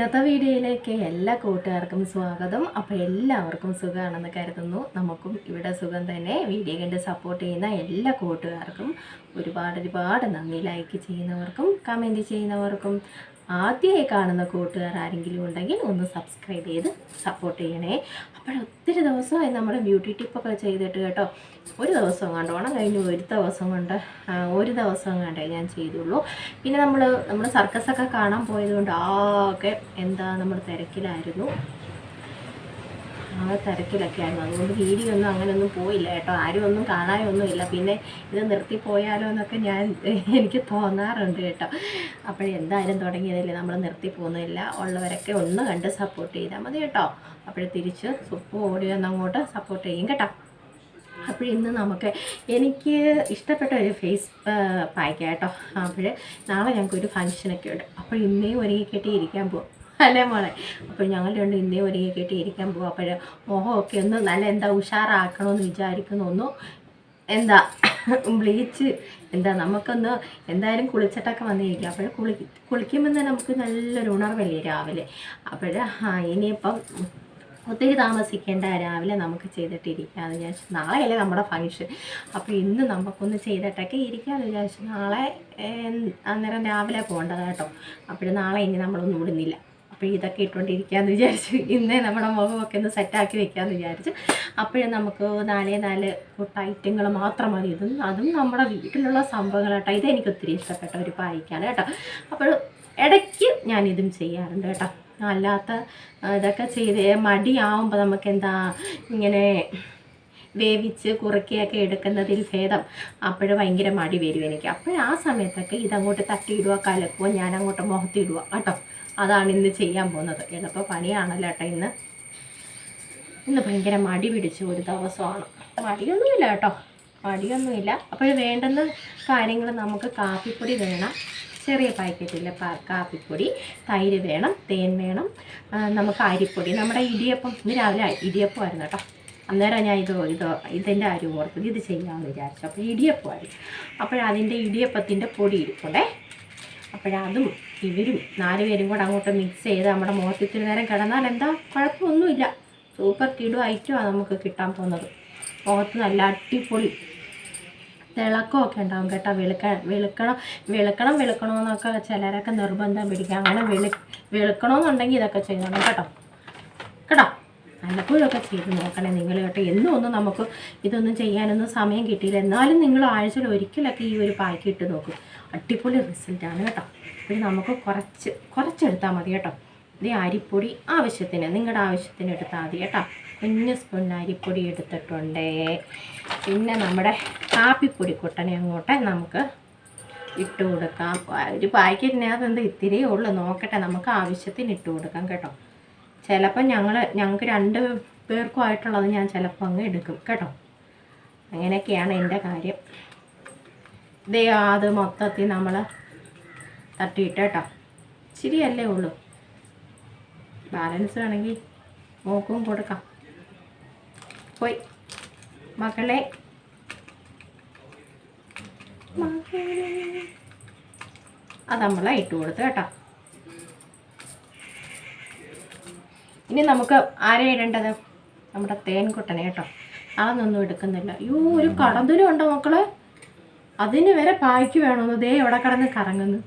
ഇന്നത്തെ വീഡിയോയിലേക്ക് എല്ലാ കൂട്ടുകാർക്കും സ്വാഗതം. അപ്പോൾ എല്ലാവർക്കും സുഖമാണെന്ന് കരുതുന്നു. നമുക്കും ഇവിടെ സുഖം തന്നെ. വീഡിയോ കണ്ട് സപ്പോർട്ട് ചെയ്യുന്ന എല്ലാ കൂട്ടുകാർക്കും ഒരുപാട് ഒരുപാട് നന്ദി. ലൈക്ക് ചെയ്യുന്നവർക്കും കമന്റ് ചെയ്യുന്നവർക്കും ആദ്യമായി കാണുന്ന കൂട്ടുകാർ ആരെങ്കിലും ഉണ്ടെങ്കിൽ ഒന്ന് സബ്സ്ക്രൈബ് ചെയ്ത് സപ്പോർട്ട് ചെയ്യണേ. അപ്പോൾ ഒത്തിരി ദിവസമായി നമ്മുടെ ബ്യൂട്ടി ടിപ്പൊക്കെ ചെയ്തിട്ട് കേട്ടോ. ഒരു ദിവസം കണ്ടോ ഓണം കഴിഞ്ഞ് ഒരു ദിവസം കൊണ്ട് ഒരു ദിവസം കണ്ടേ ഞാൻ ചെയ്തുള്ളൂ. പിന്നെ നമ്മൾ നമ്മൾ സർക്കസൊക്കെ കാണാൻ പോയതുകൊണ്ട് ആകെ എന്താ നമ്മൾ തിരക്കിലായിരുന്നു. ആ തിരക്കിലൊക്കെ ആയിരുന്നു അതുകൊണ്ട് വീഡിയോ ഒന്നും അങ്ങനെയൊന്നും പോയില്ല കേട്ടോ. ആരും ഒന്നും കാണാനൊന്നും ഇല്ല പിന്നെ ഇത് നിർത്തിപ്പോയാലോ എന്നൊക്കെ ഞാൻ എനിക്ക് തോന്നാറുണ്ട് കേട്ടോ. അപ്പോഴെന്തായാലും തുടങ്ങിയതല്ലേ നമ്മൾ നിർത്തി പോകുന്നില്ല ഉള്ളവരൊക്കെ ഒന്ന് കണ്ട് സപ്പോർട്ട് ചെയ്താൽ മതി കേട്ടോ. അപ്പോഴേ തിരിച്ച് സുപ്പ് ഓടി വന്ന് അങ്ങോട്ട് സപ്പോർട്ട് ചെയ്യും കേട്ടോ. അപ്പോൾ ഇന്ന് നമുക്ക് എനിക്ക് ഇഷ്ടപ്പെട്ട ഒരു ഫേസ് പായ്ക്ക കേട്ടോ. അപ്പോൾ നാളെ ഞങ്ങൾക്ക് ഒരു ഫംഗ്ഷനൊക്കെ ഉണ്ട്. അപ്പോൾ ഇന്നേ ഒരുങ്ങി ഇരിക്കാൻ പോകും അല്ലേ മോളെ? അപ്പോൾ ഞങ്ങൾ രണ്ട് ഇന്നേ ഒരുങ്ങി കേട്ടി ഇരിക്കാൻ പോകും അപ്പോൾ മുഖമൊക്കെ ഒന്ന് നല്ല എന്താ ഉഷാറാക്കണമെന്ന് വിചാരിക്കുന്നു. ഒന്ന് എന്താ ബ്ലീച്ച് എന്താ നമുക്കൊന്ന് എന്തായാലും കുളിച്ചിട്ടൊക്കെ വന്നിരിക്കുക അപ്പോൾ കുളി കുളിക്കുമ്പോൾ തന്നെ നമുക്ക് നല്ലൊരു ഉണർവല്ലേ രാവിലെ? അപ്പോൾ ഇനിയിപ്പം ഒത്തിരി താമസിക്കേണ്ട രാവിലെ നമുക്ക് ചെയ്തിട്ടിരിക്കാമെന്ന് വിചാരിച്ചു. നാളെയല്ലേ നമ്മുടെ ഫങ്ഷൻ അപ്പോൾ ഇന്ന് നമുക്കൊന്ന് ചെയ്തിട്ടൊക്കെ ഇരിക്കാമെന്ന് വിചാരിച്ചു. നാളെ അന്നേരം രാവിലെ പോകേണ്ടത് കേട്ടോ. അപ്പോൾ നാളെ ഇനി നമ്മളൊന്നും വിടുന്നില്ല. അപ്പോൾ ഇതൊക്കെ ഇട്ടുകൊണ്ടിരിക്കാമെന്ന് വിചാരിച്ചു. ഇന്നേ നമ്മുടെ മുഖമൊക്കെ ഒന്ന് സെറ്റാക്കി വെക്കാമെന്ന് വിചാരിച്ചു. അപ്പോഴും നമുക്ക് നാലേ നാല് കൂട്ട ഐറ്റങ്ങൾ മാത്രം മതി. ഇതും അതും നമ്മുടെ വീട്ടിലുള്ള സംഭവങ്ങൾ കേട്ടോ ഇതെനിക്ക് ഒത്തിരി ഇഷ്ടപ്പെട്ട ഒരു പായിക്കാണ് കേട്ടോ. അപ്പോൾ ഇടയ്ക്ക് ഞാനിതും ചെയ്യാറുണ്ട് കേട്ടോ. അല്ലാത്ത ഇതൊക്കെ ചെയ്ത് മടിയാവുമ്പോൾ നമുക്ക് എന്താ ഇങ്ങനെ വേവിച്ച് കുറുക്കിയൊക്കെ എടുക്കുന്നതിൽ ഭേദം. അപ്പോഴും ഭയങ്കര മടി വരും എനിക്ക്. ആ സമയത്തൊക്കെ ഇതങ്ങോട്ട് തട്ടിയിടുക കലക്കുക ഞാൻ അങ്ങോട്ട് മുഖത്തിടുക കേട്ടോ. അതാണ് ഇന്ന് ചെയ്യാൻ പോകുന്നത്. എളുപ്പ പണിയാണല്ലോ കേട്ടോ ഇന്ന്. ഇന്ന് ഭയങ്കര മടി പിടിച്ച ഒരു ദിവസമാണ്. മടിയൊന്നുമില്ല കേട്ടോ. മടിയൊന്നുമില്ല. അപ്പോൾ വേണ്ടുന്ന കാര്യങ്ങൾ നമുക്ക് കാപ്പിപ്പൊടി വേണം. ചെറിയ പാക്കറ്റിൽ കാപ്പിപ്പൊടി തൈര് വേണം തേൻ വേണം. നമുക്ക് അരിപ്പൊടി. നമ്മുടെ ഇടിയപ്പം ഇന്ന് രാവിലെ ഇടിയപ്പമായിരുന്നു കേട്ടോ. അന്നേരം ഞാൻ ഇത് ഇത് ഇതിന്റെ അരി ഓർത്തത് ഇത് ചെയ്യാമെന്ന് വിചാരിച്ചു. അപ്പോൾ ഇടിയപ്പമായിരുന്നു. അപ്പോഴതിന്റെ ഇടിയപ്പത്തിന്റെ പൊടി ഇരിപ്പുണ്ടേ. അപ്പോഴതും ഇവരും നാല് പേരും കൂടെ അങ്ങോട്ട് മിക്സ് ചെയ്ത് നമ്മുടെ മുഖത്ത് ഇത്തിരി നേരം കിടന്നാൽ എന്താ കുഴപ്പമൊന്നുമില്ല. സൂപ്പർ കിടു ഐറ്റമാണ് നമുക്ക് കിട്ടാൻ പോകുന്നത്. മുഖത്ത് നല്ല അടിപൊളി തിളക്കമൊക്കെ ഉണ്ടാവും കേട്ടോ. വെളുക്ക വെളുക്കണം വെളുക്കണം വെളുക്കണമെന്നൊക്കെ ചിലരൊക്കെ നിർബന്ധം പിടിക്കുക അങ്ങനെ വെളു വെളുക്കണമെന്നുണ്ടെങ്കിൽ ഇതൊക്കെ ചെയ്യണം കേട്ടോ. കേട്ടോ? വല്ലപ്പോഴൊക്കെ ചെയ്ത് നോക്കണേ നിങ്ങൾ കേട്ടോ. എന്നും ഒന്നും നമുക്ക് ഇതൊന്നും ചെയ്യാനൊന്നും സമയം കിട്ടിയില്ല. എന്നാലും നിങ്ങൾ ആഴ്ചയിൽ ഒരിക്കലൊക്കെ ഈ ഒരു പായ്ക്ക് ഇട്ട് നോക്കും. അടിപൊളി റിസൾട്ടാണ് കേട്ടോ. പിന്നെ നമുക്ക് കുറച്ച് കുറച്ചെടുത്താൽ മതി കേട്ടോ. ഇത് അരിപ്പൊടി ആവശ്യത്തിന് നിങ്ങളുടെ ആവശ്യത്തിന് എടുത്താൽ മതി കേട്ടോ. കുഞ്ഞ് സ്പൂൺ അരിപ്പൊടി എടുത്തിട്ടുണ്ട്. പിന്നെ നമ്മുടെ കാപ്പിപ്പൊടി കുട്ടനെ അങ്ങോട്ട് നമുക്ക് ഇട്ട് കൊടുക്കാം. ഒരു പാക്കറ്റിനകത്ത് എന്ത് ഇത്തിരിയേ ഉള്ളൂ. നോക്കട്ടെ നമുക്ക് ആവശ്യത്തിന് ഇട്ട് കൊടുക്കാം കേട്ടോ. ചിലപ്പോൾ ഞങ്ങൾ ഞങ്ങൾക്ക് രണ്ട് പേർക്കും ആയിട്ടുള്ളത് ഞാൻ ചിലപ്പോൾ അങ്ങ് എടുക്കും കേട്ടോ? അങ്ങനെയൊക്കെയാണ് എന്റെ കാര്യം. ഇതേ അത് മൊത്തത്തിൽ നമ്മൾ തട്ടിയിട്ട് കേട്ടോ. ശരിയല്ലേ ഉള്ളൂ. ബാലൻസ് വേണമെങ്കിൽ നോക്കും കൊടുക്കാം. പോയി. മക്കളെ. അത് നമ്മളെ ഇട്ട് കൊടുത്ത് കേട്ടോ. ഇനി നമുക്ക് ആരെ ഇടേണ്ടത്? നമ്മുടെ തേൻകുട്ടനെ കേട്ടോ. അതൊന്നും എടുക്കുന്നില്ല. അയ്യോ ഒരു കടന്തലും ഉണ്ടോ മക്കളെ? അതിന് വരെ പായ്ക്ക് വേണമെന്ന് ദേ എവിടെ കടന്ന് കറങ്ങുന്നു.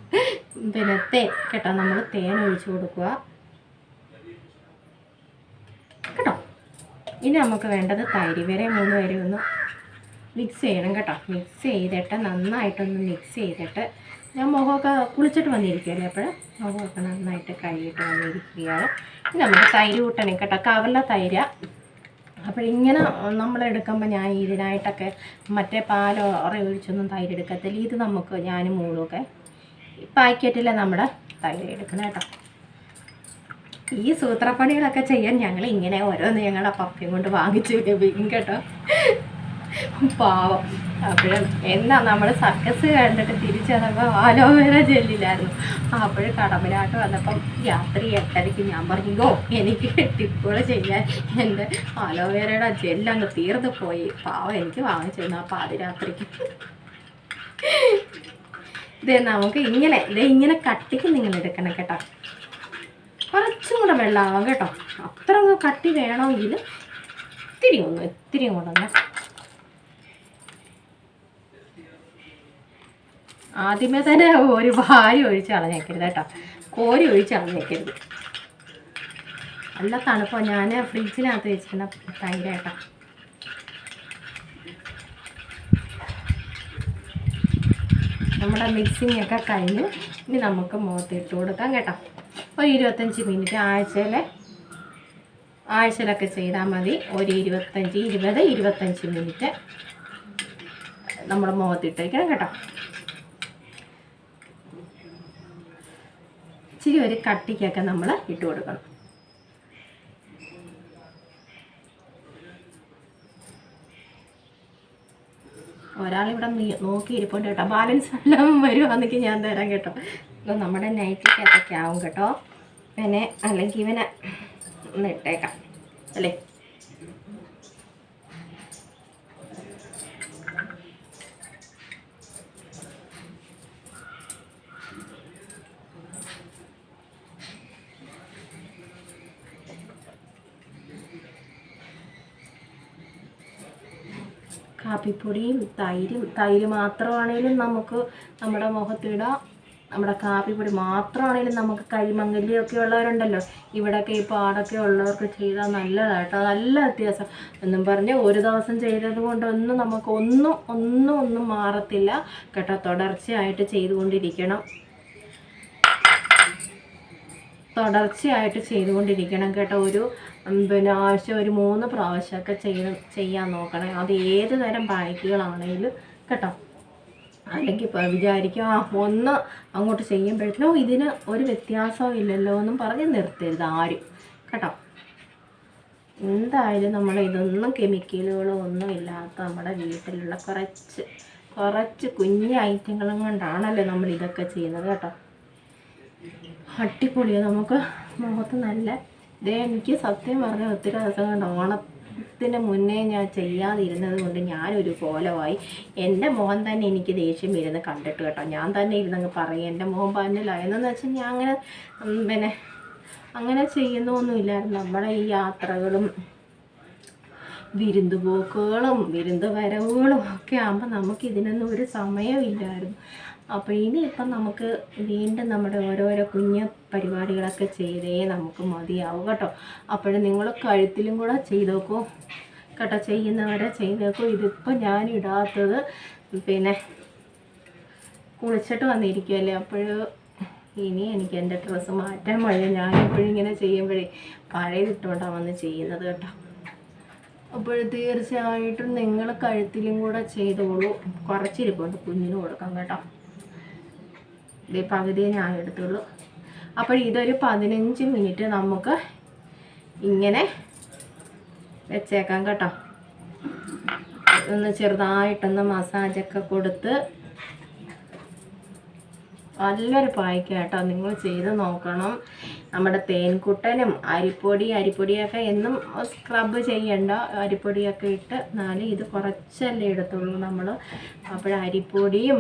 പിന്നെ തേൻ കേട്ടോ നമ്മൾ തേൻ ഒഴിച്ചു കൊടുക്കുക. കേട്ടോ? ഇനി നമുക്ക് വേണ്ടത് തൈര് വരെ മൂന്ന് വരെ ഒന്ന് മിക്സ് ചെയ്യണം കേട്ടോ. മിക്സ് ചെയ്തിട്ട് നന്നായിട്ടൊന്ന് മിക്സ് ചെയ്തിട്ട് ഞാൻ മുഖമൊക്കെ കുളിച്ചിട്ട് വന്നിരിക്കുകയല്ലേ അപ്പോൾ മുഖമൊക്കെ നന്നായിട്ട് കഴുകിയിട്ട് വന്നിരിക്കുകയാണ്. നമുക്ക് തൈര് കൂട്ടണം കേട്ടോ കവല തൈര. അപ്പോൾ ഇങ്ങനെ നമ്മളെടുക്കുമ്പോൾ ഞാൻ ഇതിനായിട്ടൊക്കെ മറ്റേ പാലോ ഒഴിച്ചൊന്നും തൈര് എടുക്കത്തില്ല. ഇത് നമുക്ക് ഞാനും മൂളുമൊക്കെ പാക്കറ്റിൽ നമ്മുടെ തൈര് എടുക്കണം കേട്ടോ. ഈ സൂത്രപ്പണികളൊക്കെ ചെയ്യാൻ ഞങ്ങൾ ഇങ്ങനെ ഓരോന്ന് ഞങ്ങളുടെ പപ്പയും കൊണ്ട് വാങ്ങിച്ചു കേട്ടോ. പാവം. അപ്പോഴും എന്നാ നമ്മൾ സർക്കസ് കണ്ടിട്ട് തിരിച്ചു വന്നപ്പോൾ ആലോവേര ജെല്ലില്ലായിരുന്നു അപ്പോഴും കടമ്പനാട്ട് വന്നപ്പം രാത്രി എട്ടരയ്ക്ക് ഞാൻ പറഞ്ഞോ എനിക്ക് ടിപ്പുകൾ ചെയ്യാൻ എന്റെ ആലോവേരയുടെ ജെല്ലങ്ങ് തീർന്നു പോയി. പാവം എനിക്ക് വാങ്ങിച്ചു തന്നു ആ പാതിരാത്രിക്ക്. ഇത് നമുക്ക് ഇങ്ങനെ ഇത് ഇങ്ങനെ കട്ടിക്ക് നിങ്ങൾ എടുക്കണം കേട്ടോ. കുറച്ചും കൂടെ വെള്ളമാവാം കേട്ടോ. അത്ര കട്ടി വേണമെങ്കിൽ ഇത്തിരി ഒന്ന് ഇത്തിരി കൂടെ ആദ്യമേ തന്നെ ഒരു ഭാര്യ ഒഴിച്ച് കളഞ്ഞേക്കരുത് കേട്ടോ. കോരി ഒഴിച്ച് കളഞ്ഞേക്കരുത്. നല്ല തണുപ്പോ. ഞാൻ ഫ്രിഡ്ജിനകത്ത് വെച്ചിരുന്ന തൈര് കേട്ടോ. നമ്മുടെ മിക്സിങ് ഒക്കെ കഴിഞ്ഞ് ഇനി നമുക്ക് മുഖത്ത് ഇട്ട് കൊടുക്കാം കേട്ടോ. ഒരു ഇരുപത്തഞ്ച് മിനിറ്റ് ആഴ്ചയിലെ ആഴ്ചയിലൊക്കെ ചെയ്താൽ മതി. ഒരു ഇരുപത്തഞ്ച് ഇരുപത് ഇരുപത്തഞ്ച് മിനിറ്റ് നമ്മുടെ മുഖത്തിട്ടേക്കണം കേട്ടോ. ഇച്ചിരി ഒരു കട്ടിക്കൊക്കെ നമ്മൾ ഇട്ട് കൊടുക്കണം. ഒരാളിവിടെ നോക്കിയിരിപ്പുണ്ട് കേട്ടോ. ബാലൻസ് എല്ലാം വരുവാണെങ്കിൽ ഞാൻ തരാം കേട്ടോ. ഇത് നമ്മുടെ നൈറ്റിക്കകത്തൊക്കെ ആവും കേട്ടോ. പിന്നെ അല്ലെങ്കിൽ ഇവനെ ഒന്ന് ഇട്ടേക്കാം. അല്ലേ? കാപ്പിപ്പൊടിയും തൈരും തൈര് മാത്രമാണേലും നമുക്ക് നമ്മുടെ മുഖത്തിടാം. നമ്മുടെ കാപ്പിപ്പൊടി മാത്രമാണേലും നമുക്ക് കരിമങ്ങലിയൊക്കെ ഉള്ളവരുണ്ടല്ലോ. ഇവിടെയൊക്കെ ഈ പാടൊക്കെ ഉള്ളവർക്ക് ചെയ്താൽ നല്ലതായിട്ടോ നല്ല വ്യത്യാസം. എന്നും പറഞ്ഞ് ഒരു ദിവസം ചെയ്തത് കൊണ്ടൊന്നും നമുക്ക് ഒന്നും ഒന്നും ഒന്നും മാറത്തില്ല. കേട്ടോ തുടർച്ചയായിട്ട് ചെയ്തുകൊണ്ടിരിക്കണം. തുടർച്ചയായിട്ട് ചെയ്തുകൊണ്ടിരിക്കണം കേട്ടോ ഒരു പിന്നെ ആഴ്ച ഒരു മൂന്ന് പ്രാവശ്യമൊക്കെ ചെയ്യ ചെയ്യാൻ നോക്കണം. അത് ഏത് തരം പായ്ക്കുകളാണെങ്കിലും കേട്ടോ. അല്ലെങ്കിൽ ഇപ്പോൾ വിചാരിക്കും ആ ഒന്ന് അങ്ങോട്ട് ചെയ്യുമ്പോഴത്തേക്കും ഇതിന് ഒരു വ്യത്യാസവും ഇല്ലല്ലോ എന്നും പറഞ്ഞ് നിർത്തരുത് ആരും. കേട്ടോ. എന്തായാലും നമ്മൾ ഇതൊന്നും കെമിക്കലുകളോ ഒന്നും ഇല്ലാത്ത നമ്മുടെ വീട്ടിലുള്ള കുറച്ച് കുറച്ച് കുഞ്ഞ് ഐറ്റങ്ങളും കൊണ്ടാണല്ലോ നമ്മൾ ഇതൊക്കെ ചെയ്യുന്നത് കേട്ടോ. അടിപൊളിയാണ് നമുക്ക്. മുഖത്ത് നല്ല ഇതേ എനിക്ക് സത്യം പറഞ്ഞ ഒത്തിരി ദിവസം കൊണ്ട് ഓണത്തിന് മുന്നേ ഞാൻ ചെയ്യാതിരുന്നത് കൊണ്ട് ഞാനൊരു കോലമായി. എന്റെ മുഖം തന്നെ എനിക്ക് ദേഷ്യം വരുന്ന കണ്ടിട്ട് കേട്ടോ. ഞാൻ തന്നെ ഇരുന്നങ്ങ് പറയും എന്റെ മുഖം പറഞ്ഞില്ലായെന്നു വെച്ചാൽ ഞാൻ അങ്ങനെ പിന്നെ അങ്ങനെ ചെയ്യുന്നൊന്നുമില്ലായിരുന്നു. നമ്മുടെ ഈ യാത്രകളും വിരുന്ന് പോക്കുകളും വിരുന്ന് വരവുകളും ഒക്കെ ആകുമ്പോൾ നമുക്കിതിനൊന്നും ഒരു സമയമില്ലായിരുന്നു. അപ്പോൾ ഇനിയിപ്പം നമുക്ക് വീണ്ടും നമ്മുടെ ഓരോരോ കുഞ്ഞ് പരിപാടികളൊക്കെ ചെയ്തേ നമുക്ക് മതിയാവും കേട്ടോ. അപ്പോഴും നിങ്ങൾ കഴുത്തിലും കൂടെ ചെയ്തേക്കൂ കേട്ടോ ചെയ്യുന്നവരെ ചെയ്തേക്കൂ ഇതിപ്പോൾ ഞാൻ ഇടാത്തത് പിന്നെ കുളിച്ചിട്ട് വന്നിരിക്കുമല്ലേ അപ്പോൾ ഇനി എനിക്ക് എന്റെ ഡ്രസ്സ് മാറ്റാൻ വയ്യ. ഞാനിപ്പോഴും ഇങ്ങനെ ചെയ്യുമ്പോഴേ പഴയ ഇട്ടുകൊണ്ടാണ് വന്ന് ചെയ്യുന്നത് കേട്ടോ. അപ്പോൾ തീർച്ചയായിട്ടും നിങ്ങൾ കഴുത്തിലും കൂടെ ചെയ്തോളൂ. കുറച്ചിരിപ്പുണ്ട് കുഞ്ഞിന് കൊടുക്കാം കേട്ടോ. ഇതേ പകുതിയെ ഞാൻ എടുത്തുള്ളൂ. അപ്പോൾ ഇതൊരു പതിനഞ്ച് മിനിറ്റ് നമുക്ക് ഇങ്ങനെ വെച്ചേക്കാം കേട്ടോ. ഒന്ന് ചെറുതായിട്ടൊന്ന് മസാജൊക്കെ കൊടുത്ത് നല്ലൊരു പായ്ക്ക കേട്ടോ. നിങ്ങൾ ചെയ്ത് നോക്കണം. നമ്മുടെ തേൻകുട്ടനും അരിപ്പൊടി അരിപ്പൊടിയൊക്കെ എന്നും സ്ക്രബ് ചെയ്യണ്ട. അരിപ്പൊടിയൊക്കെ ഇട്ട് എന്നാലും ഇത് കുറച്ചല്ലേ എടുത്തുള്ളൂ നമ്മൾ അപ്പോൾ അരിപ്പൊടിയും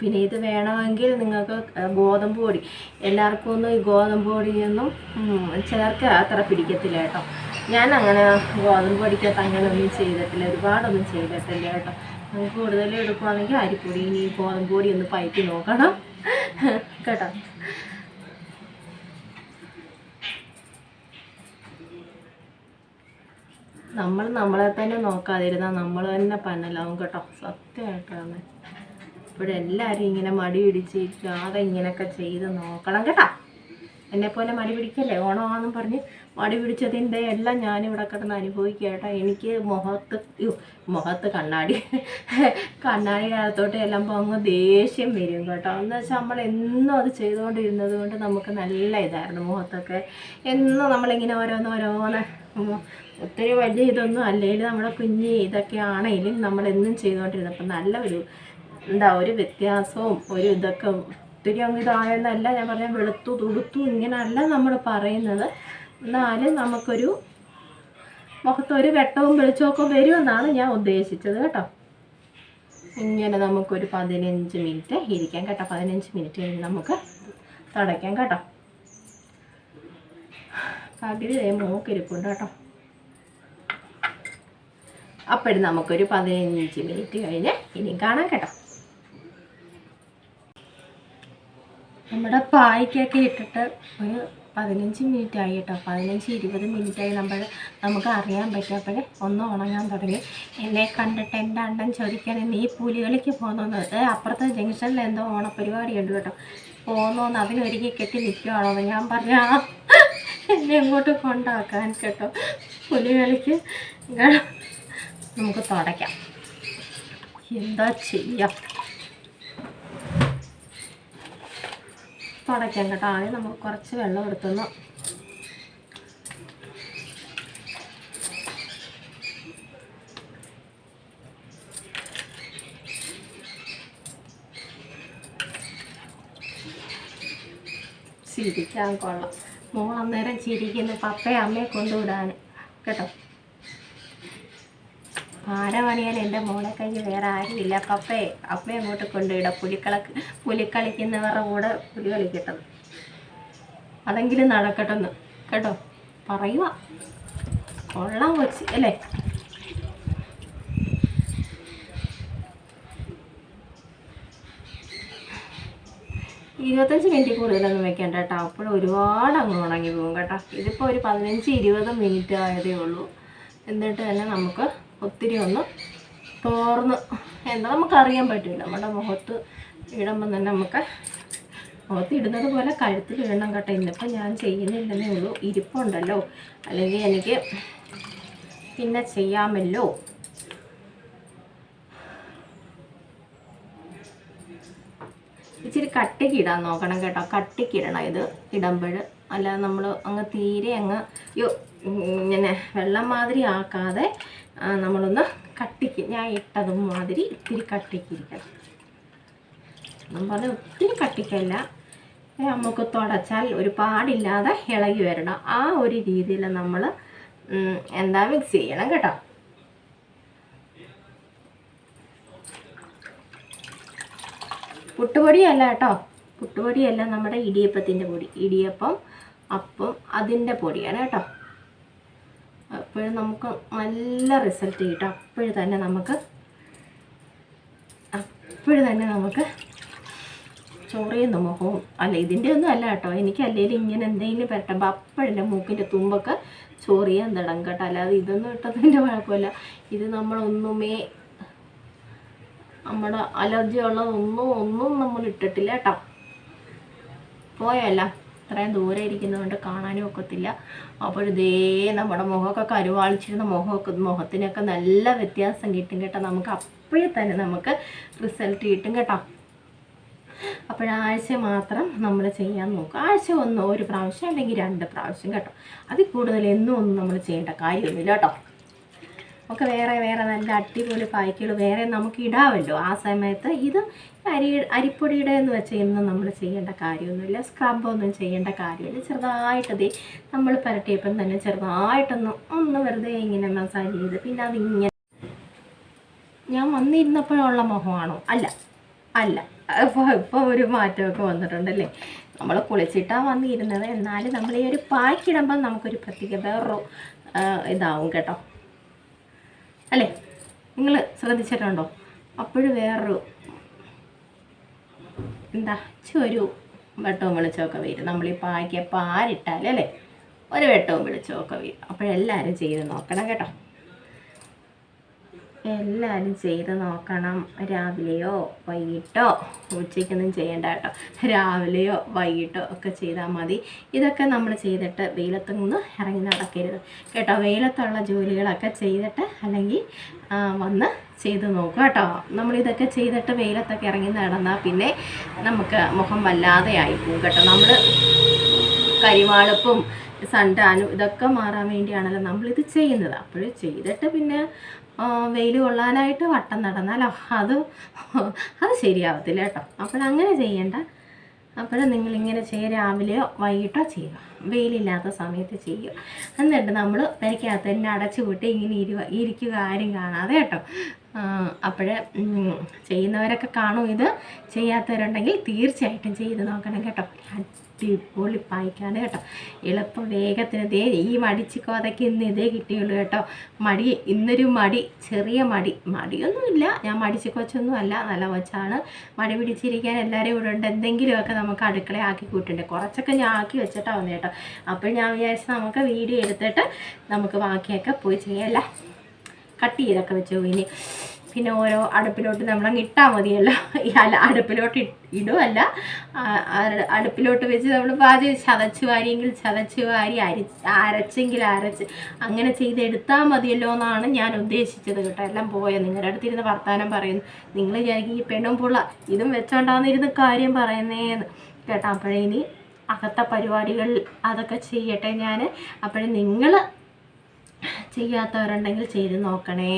പിന്നെ ഇത് വേണമെങ്കിൽ നിങ്ങൾക്ക് ഗോതമ്പ് പൊടി. എല്ലാവർക്കും ഒന്നും ഈ ഗോതമ്പ് പൊടിയൊന്നും ചിലർക്ക് അത്ര പിടിക്കത്തില്ല കേട്ടോ. ഞാൻ അങ്ങനെ ഗോതമ്പ് പൊടിക്കകത്ത് അങ്ങനെ ഒന്നും ചെയ്തിട്ടില്ല ഒരുപാടൊന്നും ചെയ്തിട്ടില്ല കേട്ടോ. നമുക്ക് കൂടുതൽ എടുക്കുവാണെങ്കിൽ അരിപ്പൊടി ഇനി ഗോതമ്പ് പൊടി ഒന്ന് പയറ്റി നോക്കണം. കേട്ടോ. നമ്മൾ നമ്മളെ തന്നെ നോക്കാതിരുന്നാൽ നമ്മൾ തന്നെ പന്നലാവും കേട്ടോ. സത്യമായിട്ടാണ് ഇപ്പോഴെല്ലാവരും ഇങ്ങനെ മടി പിടിച്ചിരിക്കാതെ ഇങ്ങനെയൊക്കെ ചെയ്ത് നോക്കണം കേട്ടാ. എന്നെ പോലെ മടി പിടിക്കല്ലേ? ഓണമാണെന്നും പറഞ്ഞ് മടി പിടിച്ചതിന്റെ എല്ലാം ഞാനിവിടെ കിടന്ന് അനുഭവിക്കുക കേട്ടോ. എനിക്ക് മുഖത്ത് മുഖത്ത് കണ്ണാടി കണ്ണാടി കാലത്തോട്ട് എല്ലാം അങ്ങ് ദേഷ്യം വരും കേട്ടോ. എന്ന് വെച്ചാൽ നമ്മൾ എന്നും അത് ചെയ്തുകൊണ്ടിരുന്നത് കൊണ്ട് നമുക്ക് നല്ല ഇതായിരുന്നു മുഖത്തൊക്കെ. എന്നും നമ്മളിങ്ങനെ ഓരോന്ന് ഓരോന്ന് ഒത്തിരി വലിയ ഇതൊന്നും അല്ലെങ്കിൽ നമ്മുടെ കുഞ്ഞ് ഇതൊക്കെ ആണെങ്കിലും നമ്മളെന്നും ചെയ്തുകൊണ്ടിരുന്നപ്പോൾ നല്ല ഒരു എന്താ ഒരു വ്യത്യാസവും ഒരു ഇതൊക്കെ ഒത്തിരി അങ്ങ് ഇതായെന്നല്ല ഞാൻ പറഞ്ഞ വെളുത്തു തുടുത്തു ഇങ്ങനെയല്ല നമ്മൾ പറയുന്നത്. എന്നാലും നമുക്കൊരു മുഖത്തൊരു വെട്ടവും വെളിച്ചമൊക്കെ വരുമെന്നാണ് ഞാൻ ഉദ്ദേശിച്ചത് കേട്ടോ. ഇങ്ങനെ നമുക്കൊരു പതിനഞ്ച് മിനിറ്റ് ഇരിക്കാം കേട്ടോ. പതിനഞ്ച് മിനിറ്റ് കഴിഞ്ഞ് നമുക്ക് തുടയ്ക്കാം കേട്ടോ. പകുതി മൂക്കിരിപ്പുണ്ട് കേട്ടോ. അപ്പോഴും നമുക്കൊരു പതിനഞ്ച് മിനിറ്റ് കഴിഞ്ഞ് ഇനിയും കാണാം കേട്ടോ. നമ്മുടെ പായ്ക്കൊക്കെ ഇട്ടിട്ട് ഒരു പതിനഞ്ച് മിനിറ്റ് ആയി കേട്ടോ. പതിനഞ്ച് ഇരുപത് മിനിറ്റ് ആയി നമ്മൾ നമുക്ക് അറിയാൻ പറ്റിയപ്പോഴേ ഒന്ന് ഉണങ്ങാൻ തുടങ്ങി. എന്നെ കണ്ടിട്ട് എന്റെ അണ്ണൻ ചോദിക്കാൻ നീ പുലികളിക്ക് പോകുന്നത് അപ്പുറത്തെ ജംഗ്ഷനിൽ എന്തോ ഓണപ്പരിപാടി ഉണ്ട് കേട്ടോ. പോകുന്നോന്ന് അതിനൊരുക്കി കെട്ടി നിൽക്കുകയാണോ ഞാൻ പറഞ്ഞാ എന്നെ എങ്ങോട്ട് കൊണ്ടാക്കാൻ കേട്ടോ. പുലികളിക്ക് നമുക്ക് തുടയ്ക്കാം. എന്താ ചെയ്യാം? തുടയ്ക്കാം കേട്ടോ. ആദ്യം നമുക്ക് കുറച്ച് വെള്ളം എടുത്തുന്നു ചിരിക്കാൻ കൊള്ളാം. മോൾ അന്നേരം ചിരിക്കുന്നു. പപ്പയെ അമ്മയെ കൊണ്ടുവിടാൻ. കേട്ടോ? ആരെ പണിയാൻ എന്റെ മോളെ കഴിഞ്ഞ് വേറെ ആരുമില്ല. പപ്പയെ അപ്പയെ അങ്ങോട്ട് കൊണ്ടുവിടാം. പുലിക്കളക്ക് പുലിക്കളിക്കുന്നവരുടെ കൂടെ പുലി കളിക്കട്ടെന്ന് അതെങ്കിലും നടക്കട്ടെന്ന്. കേട്ടോ? പറയുക കൊള്ളാം കൊച്ചി അല്ലേ? ഇരുപത്തഞ്ച് മിനിറ്റ് കൂടുതലൊന്നും വെക്കണ്ട കേട്ടോ. അപ്പോഴും ഒരുപാട് അങ്ങ് ഉണങ്ങി പോകും കേട്ടോ. ഇതിപ്പോൾ ഒരു പതിനഞ്ച് ഇരുപത് മിനിറ്റ് ആയതേ ഉള്ളൂ. എന്നിട്ട് തന്നെ നമുക്ക് ഒത്തിരി ഒന്ന് തോർന്ന് എന്താ നമുക്കറിയാൻ പറ്റില്ല നമ്മുടെ മുഖത്ത് ഇടുമ്പം തന്നെ നമുക്ക് മുഖത്ത് ഇടുന്നത് പോലെ കഴുത്തിൽ ഇടണം കേട്ടോ. ഇന്നിപ്പോൾ ഞാൻ ചെയ്യുന്നില്ലെന്നേ ഉള്ളൂ. ഇരിപ്പുണ്ടല്ലോ. അല്ലെങ്കിൽ എനിക്ക് പിന്നെ ചെയ്യാമല്ലോ. ഇച്ചിരി കട്ടിക്ക് ഇടാൻ നോക്കണം കേട്ടോ. കട്ടിക്ക് ഇടണം ഇത് ഇടുമ്പോൾ. അല്ലാതെ നമ്മൾ അങ്ങ് തീരെ അങ്ങ് യോ ഇങ്ങനെ വെള്ളം മാതിരി ആക്കാതെ നമ്മളൊന്ന് കട്ടിക്ക് ഞാൻ ഇട്ടതും മാതിരി ഇത്തിരി കട്ടിക്ക് ഇരിക്കണം. നമ്മൾ ഒത്തിരി കട്ടിക്കല്ല. നമുക്ക് തുടച്ചാൽ ഒരു പാടില്ലാതെ ഇളകി വരണം. ആ ഒരു രീതിയിൽ നമ്മൾ എന്താ മിക്സ് ചെയ്യണം കേട്ടോ. പുട്ടുപൊടിയല്ല കേട്ടോ. പുട്ടുപൊടിയല്ല നമ്മുടെ ഇടിയപ്പത്തിന്റെ പൊടി. ഇടിയപ്പം അപ്പം അതിന്റെ പൊടിയാണ് കേട്ടോ. അപ്പോഴും നമുക്ക് നല്ല റിസൾട്ട് കിട്ടും. അപ്പോഴും തന്നെ നമുക്ക് അപ്പോഴും തന്നെ നമുക്ക് ചൊറിയുന്ന മുഖവും അല്ല ഇതിന്റെ ഒന്നും അല്ല കേട്ടോ. എനിക്ക് അല്ലെങ്കിൽ ഇങ്ങനെ എന്തെങ്കിലും പറ്റുമ്പോൾ അപ്പോഴെന്റെ മൂക്കിന്റെ തുമ്പൊക്കെ ചൊറിയാൻ തുടങ്ങും കേട്ടോ. അല്ലാതെ ഇതൊന്നും ഇട്ടതിന്റെ കുഴപ്പമില്ല. ഇത് നമ്മളൊന്നുമേ നമ്മുടെ അലർജി ഉള്ളതൊന്നും ഒന്നും നമ്മൾ ഇട്ടിട്ടില്ല കേട്ടോ. പോയല്ല ഇത്രയും ദൂരെ ഇരിക്കുന്നതുകൊണ്ട് കാണാനും ഒക്കത്തില്ല. അപ്പോഴിതേ നമ്മുടെ മുഖമൊക്കെ കരുവാളിച്ചിരുന്ന മുഖമൊക്കെ മുഖത്തിനൊക്കെ നല്ല വ്യത്യാസം കിട്ടും കേട്ടോ. നമുക്ക് അപ്പോഴേ തന്നെ നമുക്ക് റിസൾട്ട് കിട്ടും കേട്ടോ. അപ്പോഴാഴ്ച മാത്രം നമ്മൾ ചെയ്യാൻ നോക്കുക. ആഴ്ച ഒന്ന് ഒരു പ്രാവശ്യം അല്ലെങ്കിൽ രണ്ട് പ്രാവശ്യം കേട്ടോ. അതിൽ കൂടുതൽ എന്നും ഒന്നും നമ്മൾ ചെയ്യേണ്ട കാര്യമൊന്നുമില്ല കേട്ടോ. ഒക്കെ വേറെ വേറെ നല്ല അടിപൊളി പായ്ക്കുകൾ വേറെ നമുക്ക് ഇടാമല്ലോ ആ സമയത്ത് ഇത് അരി അരിപ്പൊടിയുടെ എന്ന് വെച്ച് ഇന്ന് നമ്മൾ ചെയ്യേണ്ട കാര്യമൊന്നുമില്ല. സ്ക്രബൊന്നും ചെയ്യേണ്ട കാര്യമില്ല. ചെറുതായിട്ട് ദേ നമ്മൾ പുരട്ടിയപ്പം തന്നെ ചെറുതായിട്ടൊന്ന് ഒന്ന് വെറുതെ ഇങ്ങനെ മസാജ് ചെയ്ത് പിന്നെ അതിങ്ങനെ. ഞാൻ വന്നിരുന്നപ്പോഴുള്ള മുഖമാണോ? അല്ല. അല്ല. ഇപ്പോൾ ഇപ്പോൾ ഒരു മാറ്റമൊക്കെ വന്നിട്ടുണ്ടല്ലേ? നമ്മൾ കുളിച്ചിട്ടാണ് വന്നിരുന്നത്. എന്നാലും നമ്മൾ ഈ ഒരു പായ്ക്കിടുമ്പം നമുക്കൊരു പ്രത്യേക വേറൊരു ഇതാവും കേട്ടോ. അല്ലേ? നിങ്ങൾ ശ്രദ്ധിച്ചിട്ടുണ്ടോ? അപ്പോഴും വേറൊരു എന്താ? ഒരു വെട്ടവും വെളിച്ചമൊക്കെ വരും. ഈ പായ്ക്ക് പാരിട്ടാൽ അല്ലേ? ഒരു വെട്ടവും വെളിച്ചമൊക്കെ വരും. അപ്പോഴെല്ലാവരും ചെയ്ത് നോക്കണം കേട്ടോ. എല്ലാവരും ചെയ്ത് നോക്കണം. രാവിലെയോ വൈകിട്ടോ? ഉച്ചയ്ക്കൊന്നും ചെയ്യേണ്ട കേട്ടോ. രാവിലെയോ വൈകിട്ടോ ഒക്കെ ചെയ്താൽ മതി. ഇതൊക്കെ നമ്മൾ ചെയ്തിട്ട് വെയിലത്ത് നിന്ന് ഇറങ്ങി നടക്കരുത്. കേട്ടോ വെയിലത്തുള്ള ജോലികളൊക്കെ ചെയ്തിട്ട് അല്ലെങ്കിൽ വന്ന് ചെയ്ത് നോക്കുക കേട്ടോ. നമ്മളിതൊക്കെ ചെയ്തിട്ട് വെയിലത്തൊക്കെ ഇറങ്ങി നടന്നാൽ പിന്നെ നമുക്ക് മുഖം വല്ലാതെ ആയിപ്പോവും കേട്ടോ. നമ്മൾ കരിവാളപ്പും സണ്ടാനും ഇതൊക്കെ മാറാൻ വേണ്ടിയാണല്ലോ നമ്മളിത് ചെയ്യുന്നത്. അപ്പോൾ ചെയ്തിട്ട് പിന്നെ വെയിൽ കൊള്ളാനായിട്ട് വട്ടം നടന്നാലോ അത് അത് ശരിയാവത്തില്ല കേട്ടോ. അപ്പോൾ അങ്ങനെ ചെയ്യണ്ട. അപ്പോൾ നിങ്ങളിങ്ങനെ ചെയ്യുക രാവിലെയോ വൈകിട്ടോ ചെയ്യുക. വെയിലില്ലാത്ത സമയത്ത് ചെയ്യുക. എന്നിട്ട് നമ്മൾ പെരക്കകത്ത് തന്നെ അടച്ചു വിട്ട് ഇങ്ങനെ ഇരുവ ഇരിക്കുക ആരും കാണാതെ കേട്ടോ. അപ്പോൾ ചെയ്യുന്നവരൊക്കെ കാണും ഇത്. ചെയ്യാത്തവരുണ്ടെങ്കിൽ തീർച്ചയായിട്ടും ചെയ്ത് നോക്കണം കേട്ടോ. അടിപൊളി പൊളിപ്പായിക്കാണ് കേട്ടോ. എളുപ്പം വേഗത്തിന് ദേ ഈ മടിച്ചിക്കോതയ്ക്ക് ഇന്ന് ഇതേ കിട്ടിയുള്ളൂ കേട്ടോ. മടി ഇന്നൊരു മടി ചെറിയ മടി. മടിയൊന്നുമില്ല. ഞാൻ മടിച്ചിക്കൊച്ചൊന്നും അല്ല നല്ല കൊച്ചാണ്. മടി പിടിച്ചിരിക്കാൻ എല്ലാവരും ഇവിടെ ഉണ്ട്. എന്തെങ്കിലുമൊക്കെ നമുക്ക് അടുക്കള ആക്കി കൂട്ടുണ്ട്. കുറച്ചൊക്കെ ഞാൻ ആക്കി വെച്ചിട്ടാ വന്നു കേട്ടോ. അപ്പോൾ ഞാൻ വിചാരിച്ചു നമുക്ക് വീഡിയോ എടുത്തിട്ട് നമുക്ക് ബാക്കിയൊക്കെ പോയി ചെയ്യല്ല കട്ട് ചെയ്തൊക്കെ വെച്ചു ഇനി. പിന്നെ ഓരോ അടുപ്പിലോട്ട് നമ്മളങ്ങ് ഇട്ടാൽ മതിയല്ലോ. അല്ല അടുപ്പിലോട്ട് ഇടുമല്ല അടുപ്പിലോട്ട് വെച്ച് നമ്മൾ പാചകം ചതച്ച് വാരിയെങ്കിൽ ചതച്ച് വാരി അരി അരച്ചെങ്കിൽ അരച്ച് അങ്ങനെ ചെയ്തെടുത്താൽ മതിയല്ലോ എന്നാണ് ഞാൻ ഉദ്ദേശിച്ചത് കേട്ടോ. എല്ലാം പോയോ? നിങ്ങളുടെ അടുത്തിരുന്ന് വർത്താനം പറയുന്നു. നിങ്ങൾ വിചാരിക്കും ഈ പെണ്ണും പുള്ള ഇതും വെച്ചോണ്ടാന്നിരുന്ന് കാര്യം പറയുന്നേന്ന്. കേട്ടോ അപ്പോഴേ ഇനി അകത്തെ പരിപാടികൾ അതൊക്കെ ചെയ്യട്ടെ ഞാൻ അപ്പോഴേ നിങ്ങൾ ചെയ്യാത്തവരുണ്ടെങ്കിൽ ചെയ്ത് നോക്കണേ.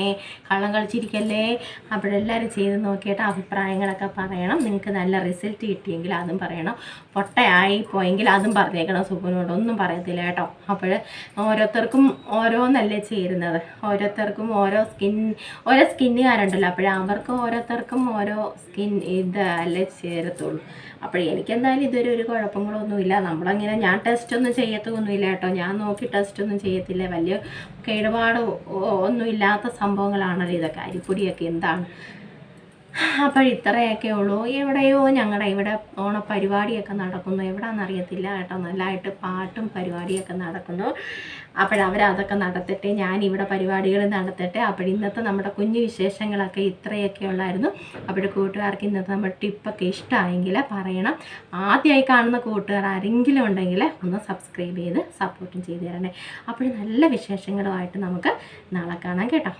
കള്ളം കളിച്ചിരിക്കല്ലേ? അപ്പോഴെല്ലാവരും ചെയ്ത് നോക്കിയിട്ട് അഭിപ്രായങ്ങളൊക്കെ പറയണം. നിങ്ങൾക്ക് നല്ല റിസൾട്ട് കിട്ടിയെങ്കിൽ അതും പറയണം. പൊട്ടയായി പോയെങ്കിൽ അതും പറഞ്ഞേക്കണം. സുഖനോട് ഒന്നും പറയത്തില്ല കേട്ടോ. അപ്പോൾ ഓരോരുത്തർക്കും ഓരോന്നല്ലേ ചേരുന്നത്. ഓരോരുത്തർക്കും ഓരോ സ്കിൻ ഓരോ സ്കിന്നുകാരുണ്ടല്ലോ അപ്പോൾ അവർക്ക് ഓരോരുത്തർക്കും ഓരോ സ്കിൻ ഇത് അല്ലേ ചേരത്തുള്ളൂ. അപ്പോൾ എനിക്കെന്തായാലും ഇതുവരെ ഒരു കുഴപ്പങ്ങളൊന്നുമില്ല. നമ്മളങ്ങനെ ഞാൻ ടെസ്റ്റ് ഒന്നും ചെയ്യത്തൊന്നുമില്ല കേട്ടോ. ഞാൻ നോക്കി ടെസ്റ്റ് ഒന്നും ചെയ്യത്തില്ല. വലിയ കേടുപാട് ഒന്നും ഇല്ലാത്ത സംഭവങ്ങളാണല്ലോ ഇതൊക്കെ. അരിപ്പൊടിയൊക്കെ എന്താണ്? അപ്പോൾ ഇത്രയൊക്കെ ഉള്ളൂ. എവിടെയോ ഞങ്ങളുടെ ഇവിടെ ഓണപരിപാടിയൊക്കെ നടക്കുന്നു. എവിടെയാണെന്നറിയത്തില്ല കേട്ടോ. നല്ലതായിട്ട് പാട്ടും പരിപാടിയൊക്കെ നടക്കുന്നു. അപ്പോഴവരതൊക്കെ നടത്തട്ടെ ഞാൻ ഇവിടെ പരിപാടികൾ നടത്തട്ടെ. അപ്പോൾ ഇന്നത്തെ നമ്മുടെ കുഞ്ഞു വിശേഷങ്ങളൊക്കെ ഇത്രയൊക്കെ ഉള്ളായിരുന്നു. അപ്പോൾ കൂട്ടുകാർക്ക് ഇന്നത്തെ നമ്മുടെ ടിപ്പൊക്കെ ഇഷ്ടമായെങ്കിൽ പറയണം. ആദ്യമായി കാണുന്ന കൂട്ടുകാർ ആരെങ്കിലും ഉണ്ടെങ്കിൽ ഒന്ന് സബ്സ്ക്രൈബ് ചെയ്ത് സപ്പോർട്ടും ചെയ്ത് തരണേ. അപ്പോൾ നല്ല വിശേഷങ്ങളുമായിട്ട് നമുക്ക് നാളെ കാണാം കേട്ടോ.